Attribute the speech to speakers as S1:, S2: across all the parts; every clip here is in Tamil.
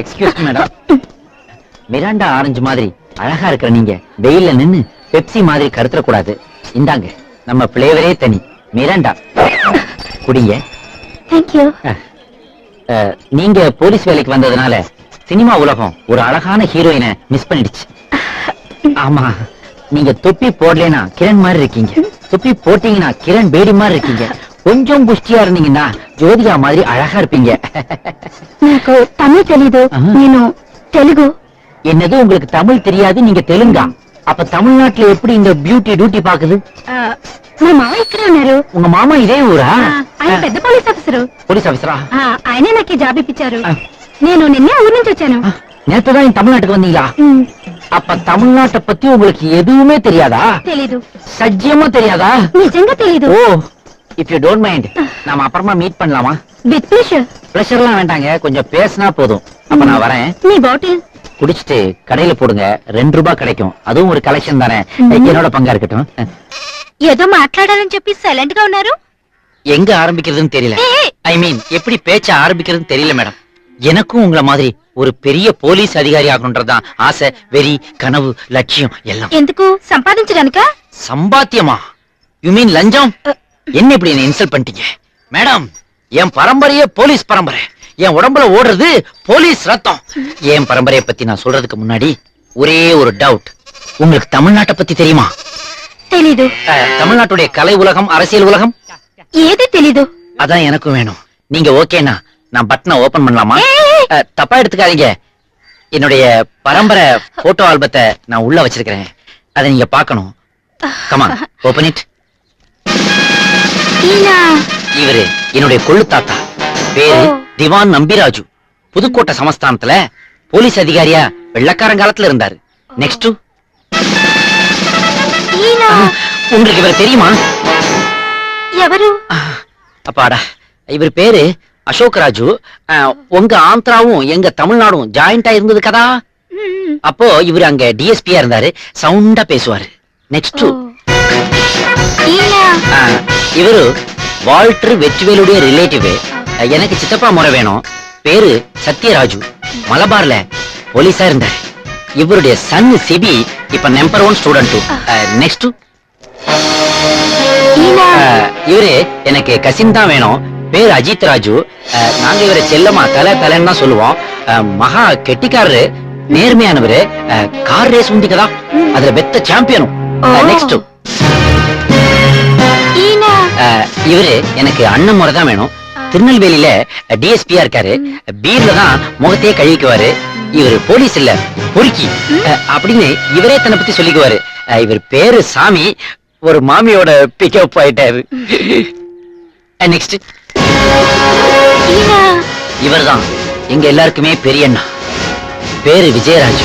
S1: எக்ஸ்கியூஸ் மேடம் மிராண்டா ஆரஞ்சு மாதிரி அழகா இருக்கிற நீங்க வெயில்ல நின்னு பெப்சி மாதிரி கருத்துற கூடாது இந்தாங்க நம்ம பிளேவரே தனி. மிராண்டா. குடிங்க.
S2: தேங்க்யூ
S1: நீங்க போலீஸ் வேலைக்கு வந்ததுனால சினிமா உலகம் ஒரு அழகான ஹீரோயினை மிஸ் பண்ணிடுச்சு. ஆமா நீங்க தொப்பி போடலைனா கிரண் மாதிரி இருக்கீங்க. தொப்பி போட்டீங்கன்னா கிரண் பேடி மாதிரி இருக்கீங்க. கொஞ்சம் புஷ்டியா இருந்தீங்கன்னா ஜோதிகா மாதிரி அழகா இருப்பீங்க
S2: నాకు తమిళ తెలీదు
S1: ఆహా.
S2: నేను తెలుగు
S1: என்னது உங்களுக்கு தமிழ் தெரியாது நீங்க தெலுங்கா அப்ப தமிழ்நாட்டுல எப்படி இந்த பியூட்டி டியூட்டி பாக்குது
S2: ఆ, మా మామ ఇక్కడ ఉన్నారు
S1: உங்க மாமா இதே ஊரா
S2: ఆ, ఆయన పెద్ద పోలీస్ ఆఫీసరు
S1: போலீஸ் ఆఫీసరా
S2: ఆ, ఆయనే నాకు ఈ జాబ్ ఇప్పించారు
S1: ఆ.
S2: నేను నిన్నే ఊరు నుంచి వచ్చాను
S1: நேத்துதான் இந்த தமிழ்நாட்டுக்கு வந்தீங்களா
S2: ఉమ్,
S1: அப்ப தமிழ்நாட்டை பத்தி உங்களுக்கு எதுவுமே தெரியாதா
S2: తెలీదు
S1: சத்தியமா தெரியாதா
S2: నిజంగా తెలీదు
S1: ஓ இஃப் யூ டோன்ட் மைண்ட் நாம அப்புறமா மீட் பண்ணலாமா
S2: విత్ ప్లెషర్
S1: ப்ரெஷர்லாம் வேண்டாங்க கொஞ்சம் பேசினா போதும் அப்ப நான் வரேன்
S2: నీ బాటిల్
S1: குடிச்சிட்டு கடையில போடுங்க ரெண்டு ரூபாய் கிடைக்கும் அதுவும் ஒரு கலெக்ஷன் தானே என்னோட பங்கா இருக்கட்டும்
S2: ఏదో మాట్లాడాలని చెప్పి సైలెంట్ గా ఉన్నారు
S1: எங்க ஆரம்பிக்கிறதுன்னு தெரியல
S2: ஏய்.
S1: ஐ மீன் எப்படி பேச்ச ஆரம்பிக்கிறதுன்னு தெரியல மேடம் எனக்கும் உங்கள மாதிரி ஒரு பெரிய போலீஸ் அதிகாரி ஆகணுன்றதுதான் ஆசை வெறி கனவு லட்சியம் எல்லாம்
S2: ఎందుకు సంపాదించడానికా
S1: சம்பாத்தியமா யூ மீன் லஞ்சம் என்ன இப்படி என்ன இன்சல்ட் பண்ணிட்டீங்க மேடம் என் பரம்பரையே போலீஸ் பரம்பரை என் உடம்புல ஓடுறது போலீஸ் ரத்தம் என் பரம்பரையை பத்தி நான் சொல்றதுக்கு முன்னாடி ஒரே ஒரு டவுட் உங்களுக்கு தமிழ்நாட்டை பத்தி தெரியுமா
S2: తెలీదు
S1: அஹ், தமிழ்நாட்டுடைய கலை உலகம் அரசியல் உலகம்
S2: ఏది తెలీదు
S1: அதான் எனக்கும் வேணும் நீங்க ஓகேனா நான் பட்டனை ஓபன் பண்ணலாமா
S2: ஏய்.
S1: அஹ், தப்பா எடுத்துக்காதீங்க என்னுடைய பரம்பரை போட்டோ ஆல்பத்தை நான் உள்ள வச்சிருக்கிறேன் அதை நீங்க பார்க்கணும் கமா ஓபன் இட்
S2: ఈయన
S1: இவரு என்னுடைய கொள்ளு தாத்தா பேரு
S2: ஓ.
S1: திவான் நம்பிராஜு புதுக்கோட்டை சமஸ்தானத்துல போலீஸ் அதிகாரியா வெள்ளக்காரங்காலத்துல இருந்தாரு நெக்ஸ்ட்
S2: ఈయన
S1: உங்களுக்கு இவர் தெரியுமா
S2: ఎవరు
S1: அப்பாடா இவர் பேரு அசோக் ராஜு அஹ், உங்க ஆந்திராவும் எங்க தமிழ்நாடும் ஜாயிண்டா இருந்தது கதா
S2: మ్మ్.
S1: அப்போ இவர் அங்க டிஎஸ்பியா இருந்தாரு சவுண்டா பேசுவாரு நெக்ஸ்ட்
S2: ఓ. ఈయన
S1: இவரு வால்டர் வெற்றிவேலுடைய ரிலேட்டிவ் எனக்கு சித்தப்பா முறை வேணும். பேரு சத்யராஜு. மலபார்ல போலீஸா இருந்த இவருடைய சன் சிபி இப்ப நம்பர் ஒன் ஸ்டூடெண்ட் நெக்ஸ்ட் இவரு எனக்கு கசின் தான் வேணும். பேர் அஜித் ராஜு. நாங்க இவரை செல்லமா தலை தலைன்னு தான் சொல்லுவோம். மகா கெட்டிக்காரரு நேர்மையானவரு. கார் ரேஸ் உண்டிக்கதான் அதுல பெத்த சாம்பியனும் நெக்ஸ்ட் இவரு எனக்கு அண்ணன் முறை தான் வேணும். திருநெல்வேலியில டிஎஸ்பியா இருக்காரு. பீர்ல தான் முகத்தையே கழுவிக்குவாரு. இவர் போலீஸ் இல்ல பொறுக்கி. அப்படின்னு இவரே தன்னை பத்தி சொல்லிக்குவாரு. இவர் பேரு சாமி. ஒரு மாமியோட பிக்கப் ஆயிட்டாரு. நெக்ஸ்ட்
S2: இவர்?
S1: தான் எங்க எல்லாருக்குமே பெரிய அண்ணா. பேரு விஜயராஜ்.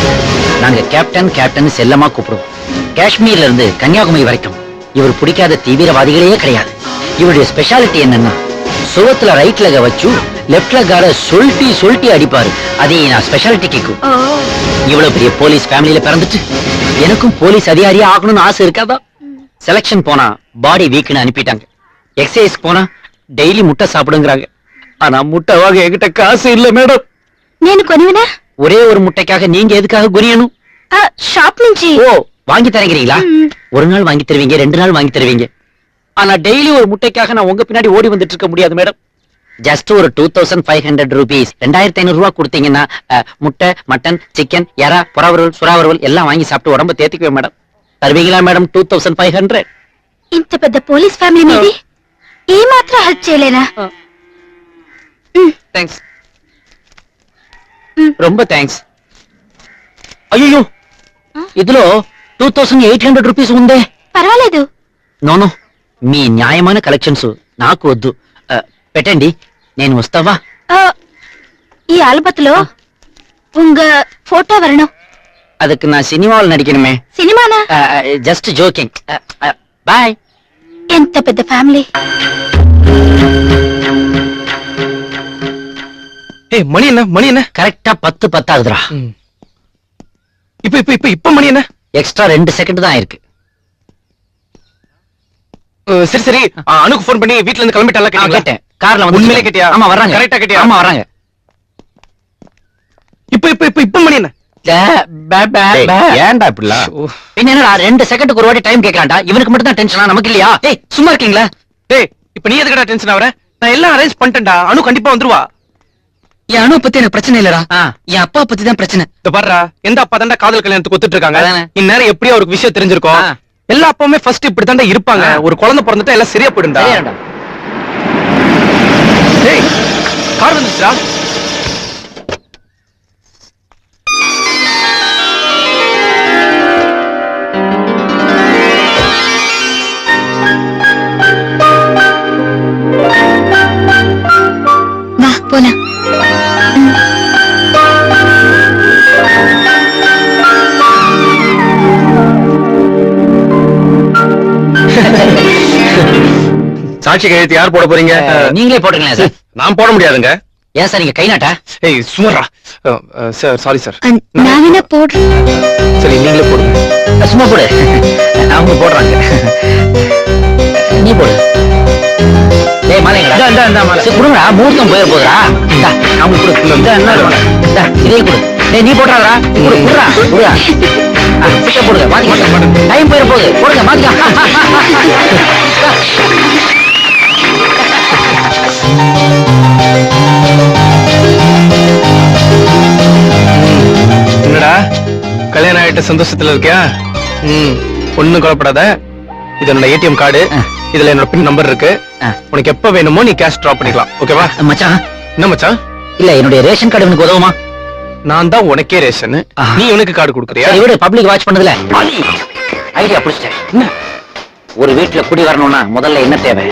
S1: நாங்க கேப்டன் கேப்டன் செல்லமா கூப்பிடுவோம். காஷ்மீர்ல இருந்து கன்னியாகுமரி வரைக்கும். இவர் பிடிக்காத தீவிரவாதிகளே கிடையாது இவருடைய ஸ்பெஷாலிட்டி என்னன்னா சுவத்துல ரைட் லெக வச்சு லெஃப்ட் லெக்கார சொல்ட்டி சொல்ட்டி அடிப்பாரு அதே நான் ஸ்பெஷாலிட்டி கேக்கும்
S2: ఓ
S1: இவ்வளவு பெரிய போலீஸ் ஃபேமிலியில பிறந்துட்டு எனக்கும் போலீஸ் அதிகாரியா ஆகணும்னு ஆசை இருக்காதா செலக்ஷன் போனா பாடி வீக்னு அனுப்பிட்டாங்க எக்ஸசைஸ் போனா டெய்லி முட்டை சாப்பிடுங்கிறாங்க ஆனா முட்டை வாங்க என்கிட்ட காசு இல்ல மேடம்
S2: నేను కొనివినా
S1: ஒரே ஒரு முட்டைக்காக நீங்க எதுக்காக குனியணும்
S2: ఆ, షాప్ నుంచి
S1: ஓ வாங்கி தரங்கிறீங்களா
S2: ம்.
S1: ஒரு நாள் வாங்கி தருவீங்க ரெண்டு நாள் வாங்கி தருவீங்க ஆனா டெய்லி ஒரு முட்டைக்காக நான் உங்க பின்னாடி ஓடி வந்துட்டு இருக்க முடியாது மேடம் ஜஸ்ட் ஒரு two thousand five hundred rupees ரெண்டாயிரத்தி ஐநூறு ரூபா கொடுத்தீங்கன்னா அஹ், முட்டை மட்டன் சிக்கன் எறா புறாவரல் சுறாவரல் எல்லாம் வாங்கி சாப்பிட்டு உடம்ப தேத்திக்குவேன் மேடம் தருவீங்களா madam two thousand five hundred
S2: ఇంత పెద్ద పోలీస్ ఫ్యామిలీ మీది ఏ మాత్రం హెల్ప్ చేయలేనా
S1: தேங்க்ஸ்
S2: ம்.
S1: ரொம்ப థ్యాంక్స్ అయ్యో ఇదిలో two thousand eight hundred rupees ఉందే
S2: పర్వాలేదు
S1: నోనో మీ న్యాయమైన కలెక్షన్స్ నాకు వద్దు ఆ, పెట్టండి నేను వస్తావా
S2: ఆ, ఈ ఆల్బత్లో உங்க போட்டோ வரணும்
S1: அதுக்கு நான் சினிமாவில் நடிக்கணுமே
S2: సినిమానా
S1: ஜஸ்ட் ஜோக்கிங் பாய்
S2: ఎంత పెద్ద ఫ్యామిలీ
S3: ஏய் மணி என்ன மணி என்ன
S1: கரெக்டா பத்து பத்தாகுதுடா
S3: இப்ப இப்ப இப்ப இப்ப மணி என்ன
S1: எக்ஸ்ட்ரா ரெண்டு செகண்ட் தான் இருக்கு.
S3: சரி சரி. அனுக்கு ஃபோன் பண்ணி வீட்ல இருந்து கிளம்பிட்டால
S1: கேட்டேன். கார்ல வந்து
S3: உண்மையிலே கேட்டியா?
S1: ஆமா வர்றாங்க.
S3: Correct ஆ கேட்டியா?
S1: ஆமா வர்றாங்க.
S3: இப்ப இப்ப இப்ப இப்ப மணி என்ன?
S4: ஏன்டா இப்படிலாம்?
S1: என்னடா ரெண்டு செகண்டுக்கு ஒரு வாட்டி டைம் கேட்கலாம்டா? இவனுக்கு மட்டும் தான் டென்ஷனா நமக்கு இல்லையா? ஏய் சும்மா இருக்கீங்களா?
S3: டேய் இப்ப நீ எதுக்குடா டென்ஷன் ஆவற நான் எல்லாம் அரேஞ்ச் பண்ணிட்டேன்டா. அனு கண்டிப்பா வந்துருவா.
S5: என் அணு பத்தி எனக்கு பிரச்சனை இல்லடா. என் அப்பா பத்தி தான் பிரச்சனை
S3: இந்த பாருடா எந்த அப்பா தான்டா காதல் கல்யாணத்துக்கு ஒத்துட்டு இருக்காங்க. இந்நேரம் எப்படியும் அவருக்கு விஷயம் தெரிஞ்சிருக்கும். எல்லா அப்பாவுமே ஃபர்ஸ்ட் இப்படி இருப்பாங்க. ஒரு குழந்தை பிறந்துட்டா எல்லாம் சரியா போயிடும்டா கார் வந்துச்சுடா
S4: சாட்சி கையெழுத்து யார் போட போறீங்க?
S1: நீங்களே போட்டுங்களேன் சார்.
S4: நான் போட முடியாதுங்க.
S1: ஏன் சார் நீங்க கை நாட்டா
S3: ஏய் சுமரா சார் சாரி. சார்
S2: நான் என்ன போடுறேன்
S3: சரி நீங்களே போடுங்க.
S1: சும்மா போடு. அவங்க போடுறாங்க. நீ போடு. டேய் மாலைங்களா
S3: இந்தா, இந்தா, மாலை.
S1: சரி கொடுங்கடா. முகூர்த்தம் போயிட போகுதுடா. இந்தா, அவங்க கொடு. இந்தா, என்ன? இந்தா, இதே கொடு. டேய் நீ போடுறாடா கொடு குடுறா குடுறா. சீக்கிரம் போடுங்க மாத்திக்க டைம் போயிட போகுது. போடுங்க மாத்திக்க.
S3: என்னடா? கல்யாணம் ஆயிட்ட சந்தோஷத்துல இருக்கியா? ம். ஒண்ணும் கவலைப்படாத. இது என்னோட ஏடிஎம் கார்டு. இதுல என்னோட பின் நம்பர் இருக்கு. உனக்கு எப்ப வேணுமோ நீ கேஷ் டிராப் பண்ணிக்கலாம். ஓகேவா
S1: மச்சான்.
S3: என்ன மச்சான்?
S1: இல்ல என்னுடைய ரேஷன் கார்டு உனக்கு உதவுமா?
S3: நான் தான் உனக்கே ரேஷன். நீ உனக்கு கார்டு கொடுக்குறியா?
S1: விடு. பப்ளிக் வாட்ச் பண்ணதுல. ஐடியா புடிச்சிட்டேன்? ஒரு வீட்டுல குடி வரணும்னா முதல்ல என்ன தேவை?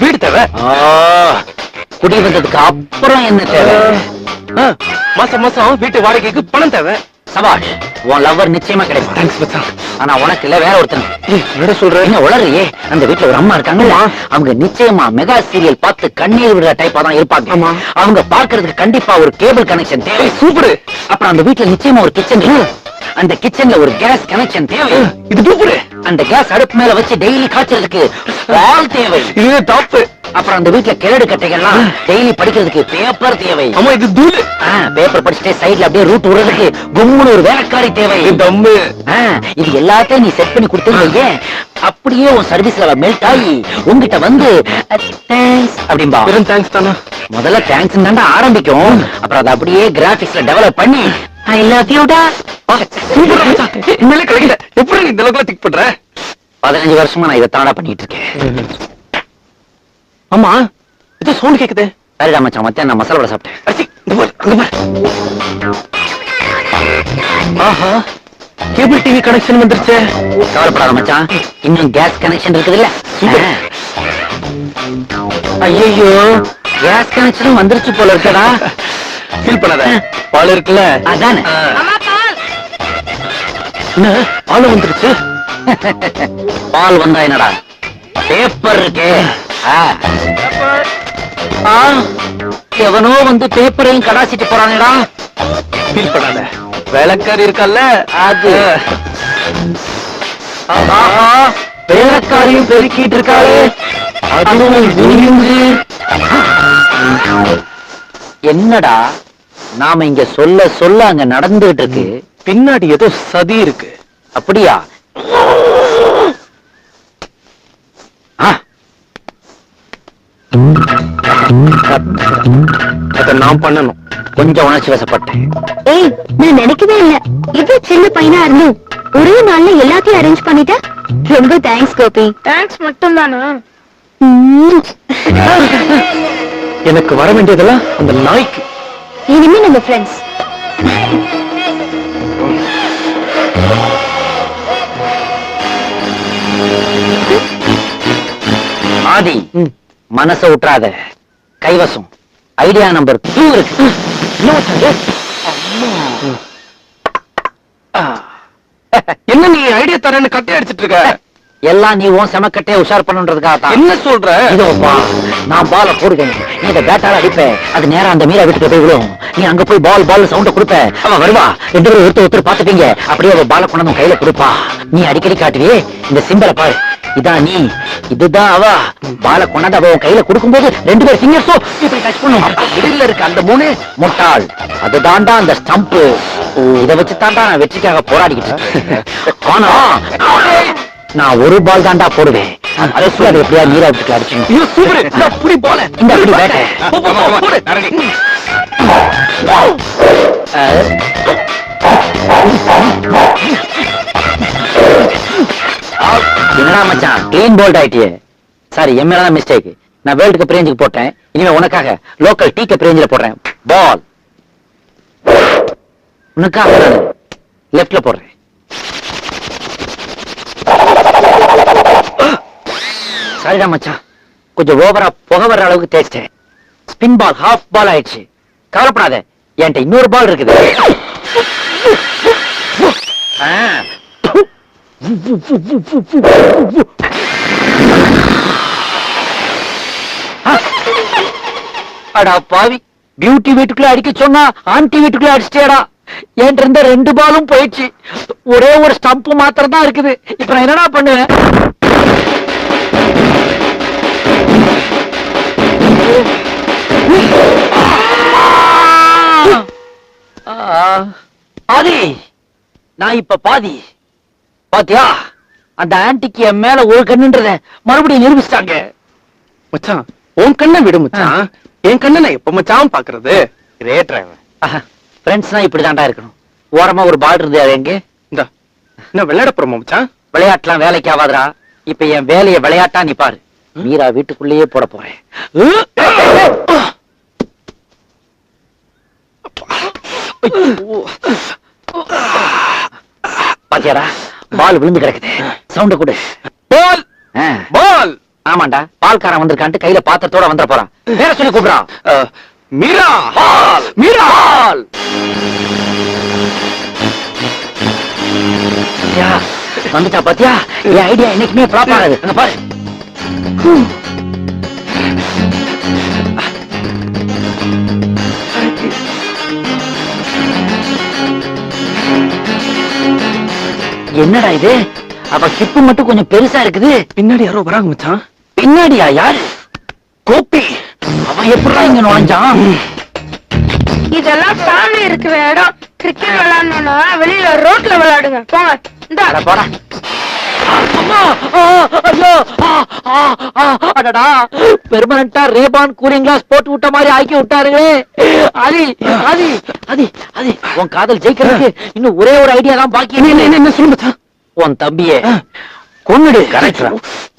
S3: வீடு தேவை?
S1: ஆ, குடி வந்ததுக்கு அப்புறம் என்ன தேவை?
S3: மாசம் மாசம் வீட்டு வாடகைக்கு பணம் தேவை.
S1: சபாஷ் உன் லவ்வர் நிச்சயமா கிடைப்பான்.
S3: தேங்க்ஸ் மச்சான்.
S1: ஆனா உனக்கு இல்ல வேற ஒருத்தன்.
S3: ஏய், என்னடா சொல்ற?
S1: என்ன உளறியே? அந்த வீட்டுல ஒரு அம்மா இருக்காங்கல்ல அவங்க நிச்சயமா மெகா சீரியல் பார்த்து கண்ணீர் விடுற டைப்பா தான் இருப்பாங்க. அவங்க பார்க்கிறதுக்கு கண்டிப்பா ஒரு கேபிள் கனெக்ஷன் தேவை.
S3: சூப்பர்.
S1: அப்புறம் அந்த வீட்டுல நிச்சயமா ஒரு கிச்சன் அந்த கிச்சன்ல ஒரு கேஸ் கனெக்ஷன் தேவை.
S3: இது சூப்பர்
S1: அந்த கேஸ் அடுப்பு மேல வச்சு டெய்லி காய்ச்சறதுக்கு பால் தேவை.
S3: இது டாப்
S1: அப்புறம் அந்த வீட்டுல கிழடு கட்டைகள்லாம் டெய்லி படிக்கிறதுக்கு பேப்பர் தேவை.
S3: ஆமா இது தூளு.
S1: பேப்பர் படிச்சுட்டே சைடுல அப்படியே ரூட் விடுறதுக்கு கும்முன்னு ஒரு வேலைக்காரி தேவை.
S3: தம்மு
S1: இது எல்லாத்தையும் நீ செட் பண்ணி கொடுத்தீங்க அப்படியே உன் சர்வீஸ்ல மெல்ட் ஆகி உன்கிட்ட வந்து தேங்க்ஸ் அப்படிம்பா.
S3: வெறும் தேங்க்ஸ் தானா?
S1: முதல்ல தேங்க்ஸ் தாண்டா ஆரம்பிக்கும். அப்புறம் அதை அப்படியே கிராபிக்ஸ்ல டெவலப் பண்ணி ஐ லவ்
S3: சூப்பர் மச்சான் உண்மையிலே கிடைக்கல. எப்படி நீ இந்த அளவுக்கு திக் பண்ற?
S1: பதினஞ்சு வருஷமா நான் இதை தாண்டா பண்ணிட்டு இருக்கேன்
S3: ஆமா ஏதோ சவுண்ட் கேக்குது.
S1: சரிடா மச்சான் மத்தியானம் நான் மசாலா வடை சாப்பிட்டேன்.
S3: ஆஹா கேபிள் டிவி கனெக்ஷன் வந்துருச்சு.
S1: கவலைப்படாத மச்சான் இன்னும் கேஸ் கனெக்ஷன் இருக்குதுல்ல. ஐயோ கேஸ் கனெக்ஷனும் வந்துருச்சு போல இருக்கடா.
S3: ஃபீல் பண்ணாத. பால் இருக்குல்ல?
S1: அதானே.
S3: என்ன? பால் வந்துருச்சு?
S1: பால் வந்தா என்னடா? பேப்பர் இருக்கே. எவனோ வந்து பேப்பரையும் கடாசிட்டு போறானேடா.
S3: ஃபீல் பண்ணாத. வேலைக்காரி இருக்கல்ல
S1: அது.
S3: ஆஹா
S1: வேலைக்காரியும் பெருக்கிட்டு இருக்காளே. அதுவும். என்னடா? நாம இங்க சொல்ல சொல்ல அங்க நடந்துகிட்டு இருக்கு.
S3: பின்னாடி ஏதோ சதி இருக்கு.
S1: அப்படியா? ஆ,
S3: அத நான் பண்ணணும்.
S1: கொஞ்சம் உணர்ச்சி வசப்பட்டேன்.
S2: ஏய் நான் நினைக்கவே இல்ல. இவ்வளவு சின்ன பையனா இருந்தும் ஒரே நாள்ல எல்லாத்தையும் அரேஞ்ச் பண்ணிட்ட? ரொம்ப தேங்க்ஸ் கோபி. தேங்க்ஸ் மட்டும் தானா
S3: எனக்கு வர வேண்டியதெல்லாம் அந்த நாய்க்கு.
S2: இனிமே நம்ம ஃப்ரெண்ட்ஸ்
S1: ஆதி. மனச விட்டுறாத கைவசம். ஐடியா நம்பர் டூ இருக்கு.
S3: என்ன நீ ஐடியா தரேன்னு கட்டை அடிச்சிட்டு இருக்க?
S1: எல்லாம் நீ உன் செமக்கட்டே உஷார் பண்ணுன்றதுக்காக தான்
S3: என்ன சொல்ற?
S1: இதோ பா நான் பால போடுவேன். நீ இந்த பேட்டால அடிப்ப. அது நேரா அந்த மீரா வீட்டுக்கு போய் விழும். நீ அங்க போய் பால் பால் சவுண்ட கொடுப்ப. அவன் வருவா. ரெண்டு பேரும் ஒருத்தர் ஒருத்தர் பாத்துப்பீங்க அப்படியே அவ பால கொண்டு கையில கொடுப்பா. நீ அடிக்கடி காட்டுவியே இந்த சிம்பலை பாரு. இதான் நீ இதுதான் அவ. பால கொண்டாந்து அவ கையில கொடுக்கும்போது ரெண்டு பேர் ஃபிங்கர்ஸும் இப்படி டச் பண்ணும். இடையில இருக்க அந்த மூணு முட்டாள். அதுதான்டா அந்த ஸ்டம்ப் இத வச்சு தான்டா நான் வெற்றிக்காக போராடிக்கிட்டு. ஆனா நான் ஒரு பால் தான்டா போடுவேன். அதை சொல்ல அது எப்படியா நீரா விட்டுக்கு அடிச்சு
S3: புடி போல.
S1: இந்த பேட்டை. என்னடா மச்சான் கிளீன் போல்ட் ஆயிட்டியே. சாரி என் மேலதான் மிஸ்டேக் நான் வேர்ல்டு கப் ரேஞ்சுக்கு போட்டேன். இனிமே உனக்காக லோக்கல் டீ கப் ரேஞ்சில போடுறேன். பால் உனக்காக லெஃப்ட்ல போடுறேன். சரிடா மச்சான். கொஞ்சம் ஓவரா புகை வர்ற அளவுக்கு தேய்ச்சிட்டேன் ஸ்பின் பால் ஹாஃப் பால் ஆயிடுச்சு. கவலைப்படாத என்கிட்ட இன்னொரு பால் இருக்குது. அடா பாவி பியூட்டி வீட்டுக்குள்ள அடிக்க சொன்னா ஆன்டி வீட்டுக்குள்ள அடிச்சிட்டேடா என்கிட்ட இருந்த ரெண்டு பாலும் போயிடுச்சு. ஒரே ஒரு ஸ்டம்ப் மாத்திரம் தான் இருக்குது. இப்ப நான் என்னடா பண்ணுவேன்? பாதி. நான் இப்ப பாதி. பாத்தியா? அந்த ஆன்டிக்கு என் மேல ஒரு கண்ணுன்றத மறுபடியும் நிரூபிச்சிட்டாங்க.
S3: மச்சான் உன் கண்ணை விடு மச்சான். என் கண்ணை நான் எப்ப மச்சான் பாக்குறது கிரேட்
S1: ஃப்ரெண்ட்ஸ்னா இப்படி தாண்டா இருக்கணும். ஓரமா ஒரு பால் இருந்து அது எங்க?
S3: இந்த. என்ன விளையாட போறோமா மச்சான்?
S1: விளையாட்டுலாம் வேலைக்கு ஆகாதுடா. இப்ப என் வேலையை விளையாட்டா நீ பாரு. மீரா வீட்டுக்குள்ளேயே போட போறேன். பாத்தியாடா பால் விழுந்து கிடக்குது. சவுண்ட கொடு.
S3: பால். பால்
S1: ஆமாண்டா பால்காரன் வந்திருக்கான்ட்டு கையில பாத்திரத்தோட வந்துட போறான். வேற சொல்லி கூப்பிடுறான்.
S3: மீரா
S1: மீரா பால் பாத்தியா வந்துட்டா பாத்தியா? என் ஐடியா என்னைக்குமே ஃபிளாப் ஆகாது. அங்க பாரு. என்னடா இது? அவ ஹிப்பு மட்டும் கொஞ்சம் பெருசா இருக்குது.
S3: பின்னாடி யாரோ வராங்க மச்சான்.
S1: பின்னாடியா யாரு? கோப்பி அவன் எப்படிடா இங்க நுழைஞ்சான்
S2: இதெல்லாம் ஃபேமிலி இருக்கிற இடம். கிரிக்கெட் விளையாடணும்னா வெளியில ரோட்ல விளையாடுங்க. போங்க. இந்த.
S1: போடா. பெர்மனண்டா ரேபான் கூலிங் கிளாஸ் போட்டு விட்ட மாதிரி ஆக்கி விட்டாருங்களே. அதி அதி அதி அதி உன் காதல் ஜெயிக்கிறதுக்கு இன்னும் ஒரே ஒரு ஐடியா தான் பாக்கி
S3: என்ன என்ன என்ன சொல்லு மச்சான்?
S1: உன் தம்பியே. கொன்னுடு. கரெக்ட்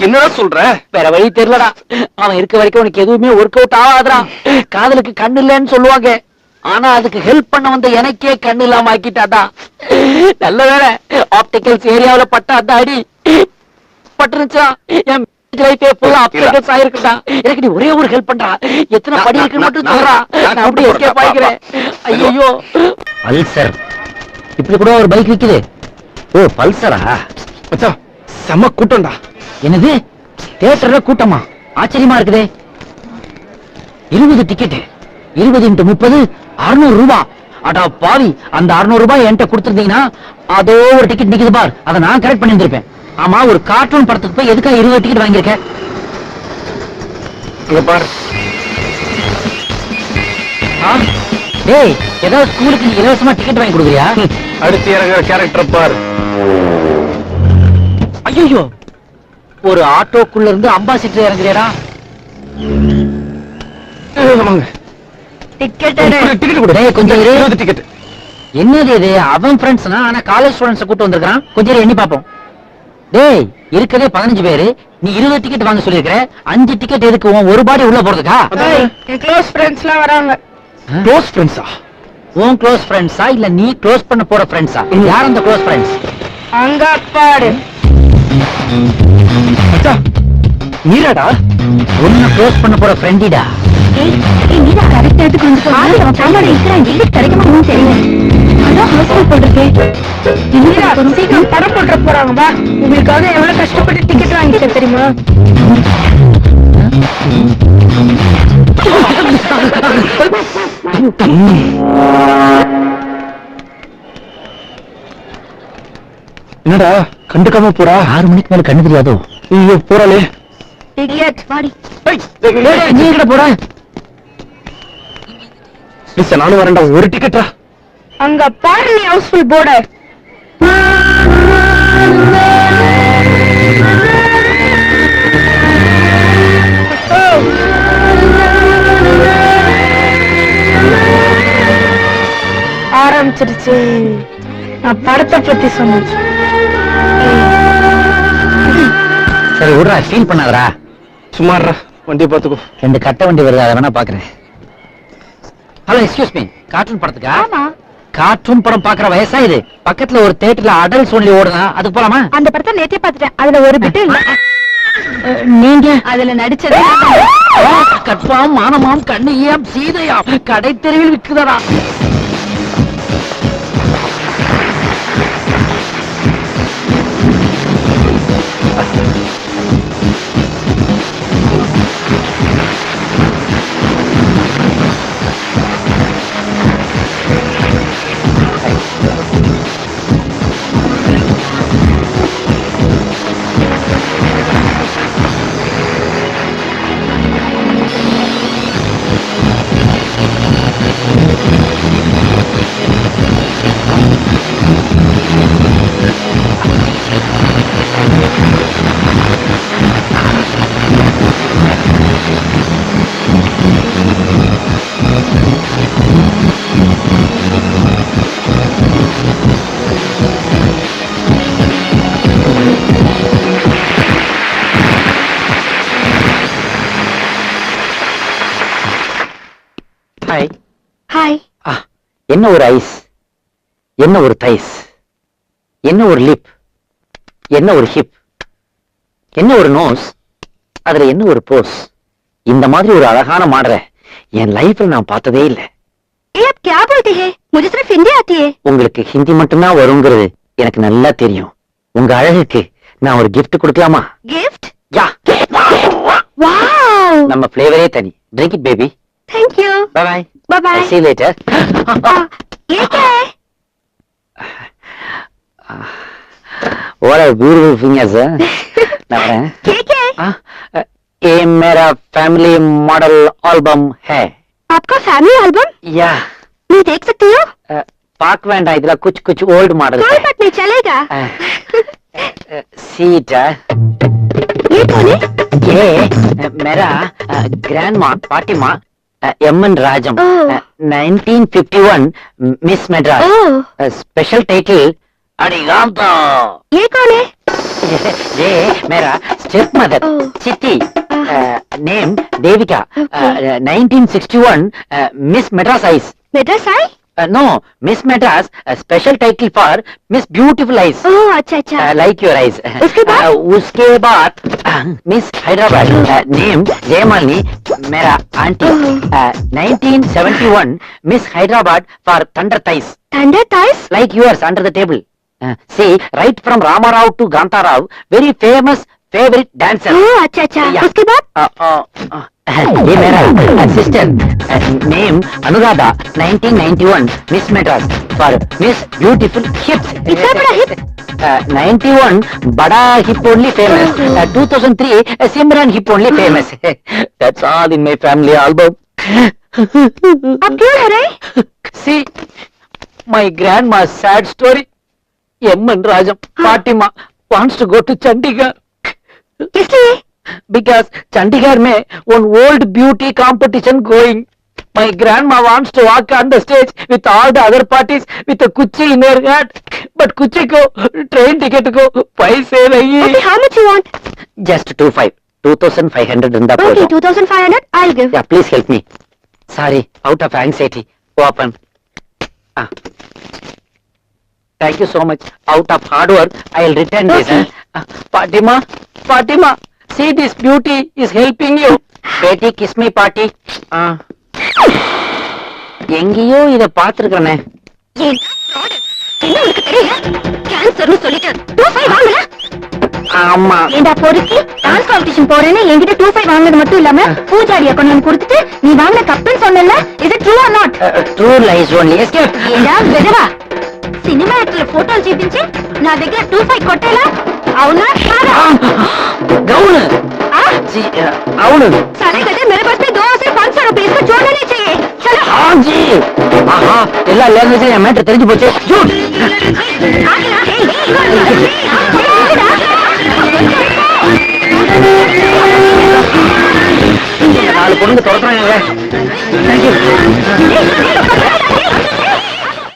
S3: என்னடா சொல்ற?
S1: வேற வழி தெரியலடா. அவன் இருக்க வரைக்கும் உனக்கு எதுவுமே ஒர்க் அவுட் ஆகாதுடா. காதலுக்கு கண்ணு இல்லைன்னு சொல்லுவாங்க. ஆனா அதுக்கு ஹெல்ப் பண்ண வந்த எனக்கே கண்ணு இல்லாம ஆக்கிட்டாடா. நல்ல வேலை ஆப்டிகல்ஸ் ஏரியாவுல பட்ட அந்த அடி. பட்டுருச்சா என் லைஃபே ஃபுல்லா ஆப்டிகல்ஸ் ஆயிருக்குடா எனக்கு நீ ஒரே ஒரு ஹெல்ப் பண்றா. எத்தனை படி இருக்குன்னு மட்டும் சொல்றா.
S3: நான்
S1: அப்படியே எஸ்கேப். ஆகிக்கிறேன் ஐயோ. பல்சர். இப்படி கூட ஒரு பைக் விக்குது. ஓ பல்சரா?
S3: மச்சான் செம கூட்டம்டா.
S1: என்னது? தியேட்டர்ல கூட்டமா? ஆச்சரியமா இருக்குதே. இருபது டிக்கெட் இருபது இன்ட்டு முப்பது அறுநூறு ரூபாய் அடா பாவி அந்த அறுநூறு ரூபாய் என்கிட்ட கொடுத்திருந்தீங்கன்னா அதோ ஒரு டிக்கெட் நிக்குது பார். அதை நான் கரெக்ட் பண்ணி இருந்திருப்பேன் ஆமா ஒரு கார்ட்டூன் படத்துக்கு போய் எதுக்காக இருபது டிக்கெட் வாங்கியிருக்க?
S3: இங்க பாரு?
S1: டேய் ஏதாவது ஸ்கூலுக்கு இலவசமா டிக்கெட் வாங்கி கொடுக்குறியா?
S3: அடுத்து இறங்குற கேரக்டர் பாரு.
S1: ஐயோ ஒரு ஆட்டோக்குள்ள இருந்து அம்பாசிடர் இறங்குறியாடா
S3: வாங்க
S2: டிக்கெட்
S3: டிக்கெட் கொடு.
S1: டேய், கொஞ்சம்
S3: டிக்கெட்
S1: என்னது இது? அவன் ஃப்ரெண்ட்ஸ்னா ஆனா காலேஜ் ஸ்டூடெண்ட்ஸ் கூட்டு வந்திருக்கான் கொஞ்சம் எண்ணி பாப்போம் டேய் இருக்கதே பதினஞ்சு பேரு. நீ இருபது டிக்கெட் வாங்க சொல்லிருக்கிற அஞ்சு டிக்கெட் எதுக்கு? உன் ஒரு பாடி உள்ள போறதுக்கா?
S2: க்ளோஸ் ஃப்ரெண்ட்ஸ் எல்லாம் வராங்க.
S3: க்ளோஸ் ஃப்ரெண்ட்ஸா
S1: உன் க்ளோஸ் ஃப்ரெண்ட்ஸா இல்ல நீ க்ளோஸ் பண்ண போற ஃப்ரெண்ட்ஸா யார் அந்த க்ளோஸ் ஃப்ரெண்ட்ஸ்
S2: அங்க பாரு.
S3: மச்சான் நீராடா?
S1: உன்னை க்ளோஸ் பண்ண போற ஃப்ரெண்டிடா
S2: நீதா கரெக்ட் எடுத்து கொண்டு போய் அவன் பையனோட இருக்கிறான் டிக்கெட் கிடைக்குமா தெரியல. அதான் ஹாஸ்பிட்டல் போட்டிருக்கேன் சீக்கிரம் படம் போட்டுற போறாங்க வா. உங்களுக்காக எவ்வளவு கஷ்டப்பட்டு டிக்கெட் வாங்கிட்டேன் தெரியுமா?
S3: என்னடா? கண்டுக்காம போறா?
S1: ஆறு மணிக்கு மேல கண்ணு தெரியாதோ?
S3: ஐயோ போறாளே.
S2: டிக்கெட் வாடி.
S3: நீ எங்கட போற? மிஸ் நானும் வரேன்டா. ஒரு டிக்கெட்டா
S2: அங்க பாரு நீ ஹவுஸ்ஃபுல் போர்டு ஆரம்பிச்சிருச்சு. நான் படத்தை பத்தி சொன்னேன்.
S1: சரி விடுறா ஃபீல் பண்ணாதடா.
S3: சுமாரா வண்டியை பாத்துக்கோ
S1: ரெண்டு கட்ட வண்டி வருது அதை வேணா பாக்குறேன் ஹலோ எக்ஸ்கியூஸ் மீ கார்ட்டூன் படத்துக்கா?
S2: ஆமா.
S1: கார்ட்டூன் படம் பாக்குற வயசா இது பக்கத்துல ஒரு தியேட்டர்ல அடல்ட்ஸ் ஒன்லி ஓடுதா அதுக்கு போலாமா?
S2: அந்த படத்தை நேத்தே பார்த்துட்டேன். அதுல ஒரு பிட்டு இல்ல.
S1: நீங்க?
S2: அதுல நடிச்சது
S1: கட்பாம் மானமாம் கண்ணியாம் சீதையாம். கடை தெருவில் விக்குதடா. என்ன ஒரு ஐஸ்? என்ன ஒரு தைஸ்? என்ன ஒரு லிப் என்ன ஒரு ஹிப் என்ன ஒரு நோஸ் அதுல என்ன ஒரு போஸ் இந்த மாதிரி ஒரு அழகான மாடல என் லைஃப்ல நான் பார்த்ததே இல்ல. உங்களுக்கு ஹிந்தி மட்டும்தான் வருங்கிறது எனக்கு நல்லா தெரியும். உங்க அழகுக்கு நான் ஒரு கிஃப்ட் கொடுக்கலாமா? Gift
S2: yeah.
S1: நம்ம பிளேவரே தனி. Drink it
S2: baby thank
S1: you bye
S2: bye bye
S1: see later
S2: ये क्या है
S1: व्हाट अ ब्यूटीफुल फिंगर्स ना है
S2: ये क्या है
S1: ये मेरा फैमिली मॉडल एल्बम है
S2: आपका फैमिली एल्बम
S1: या
S2: मैं देख सकती हूँ।
S1: ಪಾಕ್ ವೇಂಡ ಇದೆಲ್ಲ
S2: ಕುಚ್ ಕುಚ್ ಓಲ್ಡ್ चलेगा।
S1: ಬಟ್ ನೀ ಚಲೇಗ ಸೀಟ ಏ
S2: ಮೇರಾ
S1: grandma party ma M N Rajam nineteen
S2: fifty one miss
S1: Madras special title அடிகாந்தம் ஏ
S2: காலே
S1: ஏ
S2: மேரா
S1: ஸ்டெப் மதர்
S2: சித்தி
S1: name Devika nineteen sixty one miss
S2: Madras eyes
S1: Madras eyes no miss Madras special title for miss
S2: beautiful eyes అచ్చా
S1: అచ్చా లైక్ యువర్
S2: ఐస్ ఉస్కే
S1: బాత్ miss Hyderabad name Jayamalini Mera aunty nineteen
S2: seventy
S1: one miss Hyderabad for thunder thighs
S2: thunder thighs
S1: like yours under the table see right from Ramarao to Kantharao very famous favourite dancer అచ్చా అచ్చా ये मेरा assistant name Anuradha 1991 miss Madras for miss beautiful hips
S2: कितना बड़ा हिप
S1: नाइन्टी वन बड़ा hip only famous two thousand three Simran hip only famous that's all in my family album
S2: अब क्यों हो रहे
S1: सी my grandma's sad story. M. N. Rajam, huh? Fatima, wants to go
S2: इसलिए?
S1: because Chandigarh mein one world beauty competition going. My grandma wants to walk on the stage with all the other parties with a kuchi in her hand. But kuchi ko train ticket ko paise nahi.
S2: Okay, how much you want?
S1: Just two five. 2500 இருந்தா போதும் okay
S2: 2500 i'll give
S1: yeah please help me sorry out of anxiety open ah thank you so much out of hard work i'll return
S2: okay.
S1: this ah, fatima fatima see this beauty is helping you. Betty, kiss me, party. Ah. எங்கேயோ இத பாத்துருக்கனே
S2: என்ன உனக்கு தெரியல கேன்சர்னு சொல்லிட்டு டூ ஃபைவ் வாங்கல
S1: ஆமா
S2: ஏண்டா பொறுக்கி டான்ஸ் காம்படிஷன் போறேன்னு என்கிட்ட டூ ஃபைவ் வாங்கினது மட்டும் இல்லாம பூஜாரியா கொண்டு வந்து கொடுத்துட்டு நீ வாங்கின கப்புன்னு சொன்னல இது true or not
S1: true lies only escape
S2: ఏడా వెదవా సినిమా యాక్టర్ ఫోటోలు చూపించి నా దగ్గర టూ ఫైవ్ కొట్టేలా అవునా కాదా
S1: అవును
S2: हाँ?
S1: जी, అవును
S2: साले गधे मेरे पास में दो से पाँच सौ रुपए इसको छोड़ना नहीं चाहिए चलो
S1: हाँ जी ஆஹா எல்லா லாங்குவேஜும் என் மேட்டர் தெரிஞ்சு போச்சு ஜூட்
S2: आगे आ, ए, ए, इधर आ।
S1: நாலு பொண்ணு துரத்துறாங்க தேங்க்யூ
S2: ए, ए,